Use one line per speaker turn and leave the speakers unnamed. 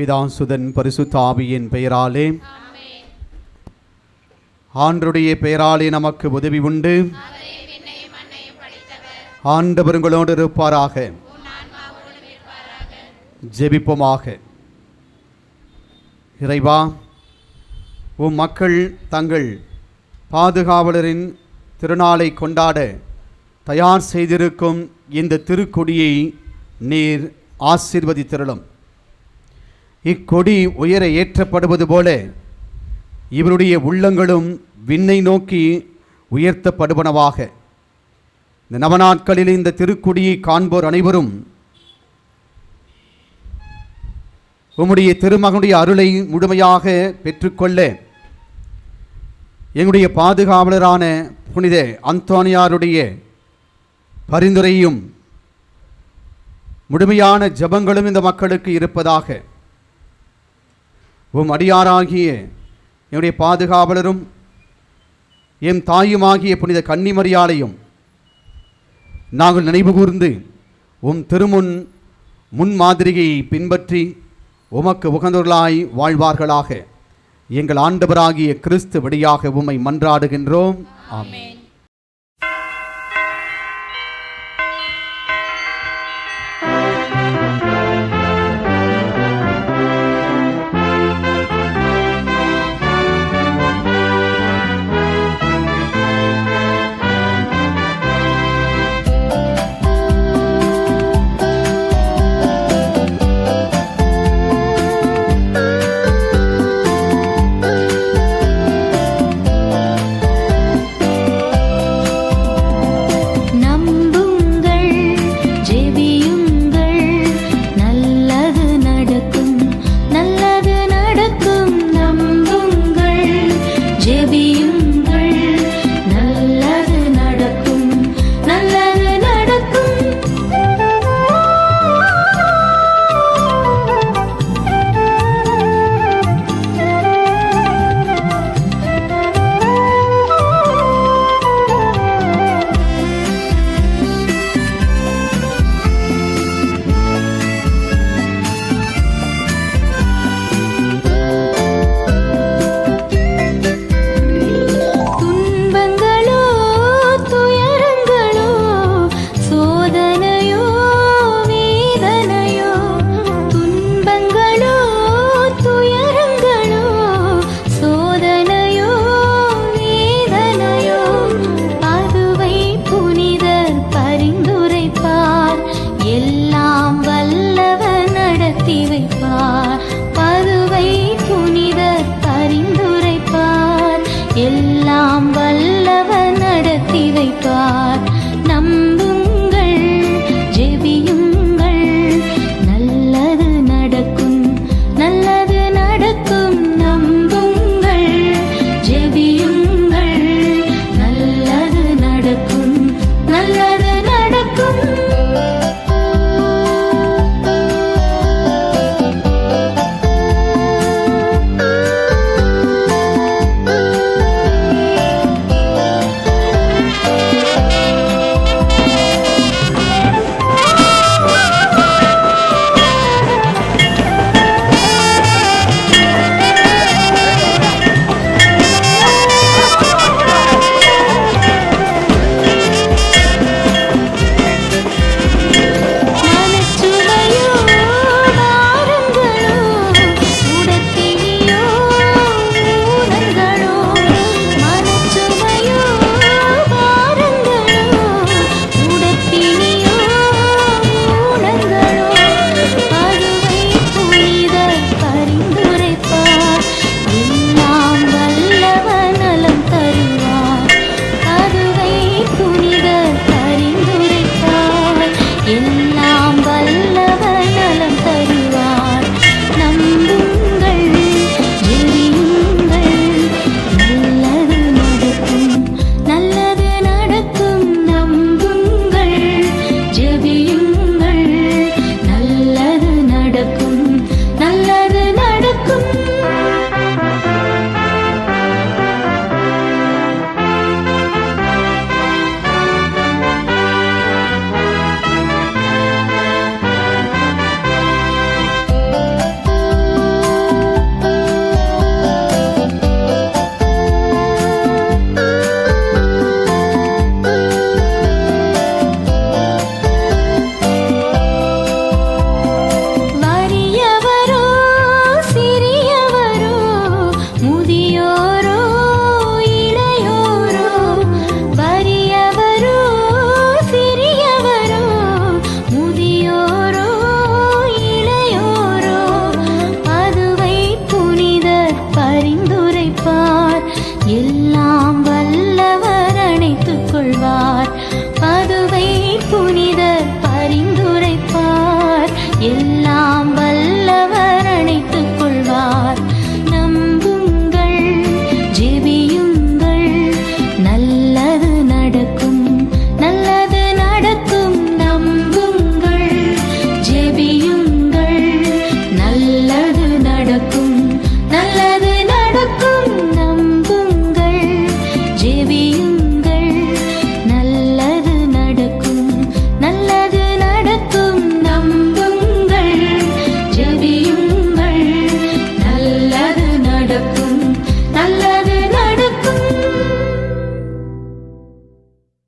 பிதாசுதன் பரிசுத்தாவியின் பெயராலே. ஆண்டருடைய பெயராலே நமக்கு உதவி உண்டு. ஆண்டவர்களோடு இருப்பாராக. ஜெபிப்போமாக. இறைவா உம் மக்கள் தங்கள் பாதுகாவலரின் திருநாளை கொண்டாட தயார் செய்திருக்கும் இந்த திருக்கொடியை நீர் ஆசிர்வதித்திருளும். இக்கொடி உயர ஏற்றப்படுவது போல இவருடைய உள்ளங்களும் விண்ணை நோக்கி உயர்த்தப்படுவனவாக. இந்த நவநாட்களில் இந்த திருக்குடியை காண்போர் அனைவரும் உம்முடைய திருமகனுடைய அருளை முழுமையாக பெற்றுக்கொள்ள எங்களுடைய பாதுகாவலரான புனித அந்தோனியாருடைய பரிந்துரையும் முழுமையான ஜெபங்களும் இந்த மக்களுக்கு இருப்பதாக உம் அடியாராகிய என்னுடைய பாதுகாவலரும் எம் தாயுமாகிய புனித கன்னிமரியாலையும் நாங்கள் நினைவு கூர்ந்து உம் திருமுன் முன்மாதிரியை பின்பற்றி உமக்கு உகந்தவர்களாய் வாழ்வார்களாக. எங்கள் ஆண்டவராகிய கிறிஸ்து வழியாக உம்மை மன்றாடுகின்றோம். ஆமென்.